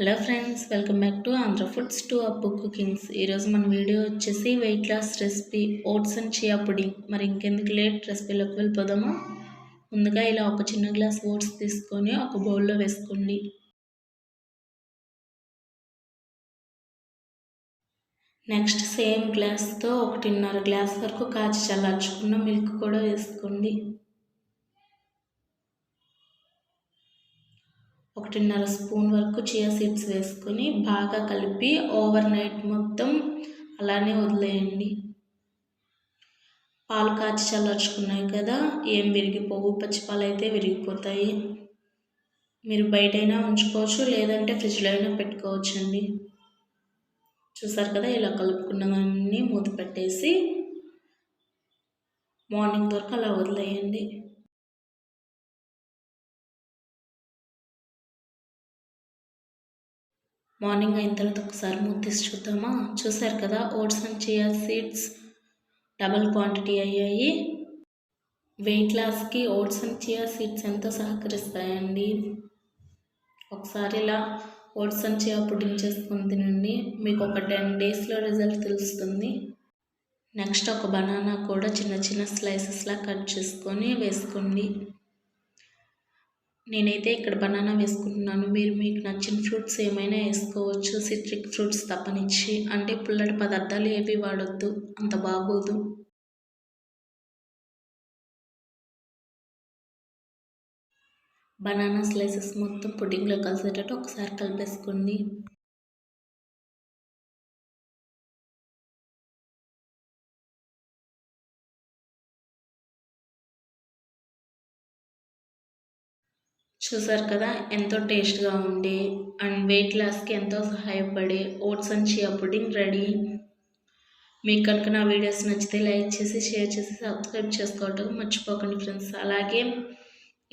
Hello friends welcome back to Andhra foods to Appu cookings ఈరోజు మన video వచ్చేసి weight loss recipe oats and chia pudding మరి ఇంకెందుకు late రెసిపీలోకి వెళ్ళిపోదామా? ముందుగా ఇలా ఒక చిన్న గ్లాస్ ఓట్స్ తీసుకొని ఒక బౌల్లో వేసుకోండి. నెక్స్ట్ సేమ్ గ్లాస్తో ఒకటిన్నర గ్లాస్ వరకు కాచి చల్లార్చుకున్న మిల్క్ కూడా వేసుకోండి. ఒకటిన్నర స్పూన్ వరకు చియా సీడ్స్ వేసుకొని బాగా కలిపి ఓవర్ నైట్ మొత్తం అలానే వదిలేయండి. పాలు కాచి చల్లార్చుకున్నాయి కదా ఏం విరిగిపోవు. పచ్చిపాలు అయితే విరిగిపోతాయి. మీరు బయటైనా ఉంచుకోవచ్చు లేదంటే ఫ్రిడ్జ్లో అయినా పెట్టుకోవచ్చు అండి చూసారు కదా ఇలా కలుపుకున్నవన్నీ మూత పెట్టేసి మార్నింగ్ వరకు అలా వదిలేయండి. మార్నింగ్ అయిన తర్వాత ఒకసారి మూత చూద్దామా? చూసారు కదా oats and chia seeds double quantity అయ్యాయి. వెయిట్ లాస్కి ఓట్స్ అండ్ చియా సీడ్స్ ఎంతో సహకరిస్తాయండి. ఒకసారి ఇలా ఓట్స్ అండ్ చియా పుడ్డింగ్ చేసుకుని తినండి. మీకు ఒక టెన్ డేస్లో రిజల్ట్ తెలుస్తుంది. నెక్స్ట్ ఒక బనానా కూడా చిన్న చిన్న స్లైసెస్లా కట్ చేసుకొని వేసుకోండి. నేనైతే ఇక్కడ బనానా వేసుకుంటున్నాను. మీరు మీకు నచ్చిన ఫ్రూట్స్ ఏమైనా వేసుకోవచ్చు. సిట్రిక్ ఫ్రూట్స్ తప్పనిచ్చి. అంటే పుల్లటి పదార్థాలు ఏవి వాడొద్దు. అంత బాగోదు. బనానా స్లైసెస్ మొత్తం పుడ్డింగ్లో కలిసేటట్టు ఒకసారి కలిపేసుకోండి. చూసారు కదా ఎంతో టేస్ట్గా ఉండే అండ్ వెయిట్ లాస్కి ఎంతో సహాయపడే oats and chia pudding ready. మీకు కనుక నా వీడియోస్ నచ్చితే లైక్ చేసి షేర్ చేసి సబ్స్క్రైబ్ చేసుకోవటం మర్చిపోకండి ఫ్రెండ్స్. అలాగే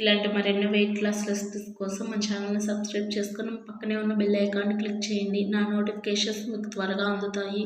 ఇలాంటి మరెన్నో వెయిట్ లాస్ రెసిపీస్ కోసం మా ఛానల్ని సబ్స్క్రైబ్ చేసుకొని పక్కనే ఉన్న బెల్ ఐకాన్ని క్లిక్ చేయండి. నా నోటిఫికేషన్స్ మీకు త్వరగా అందుతాయి.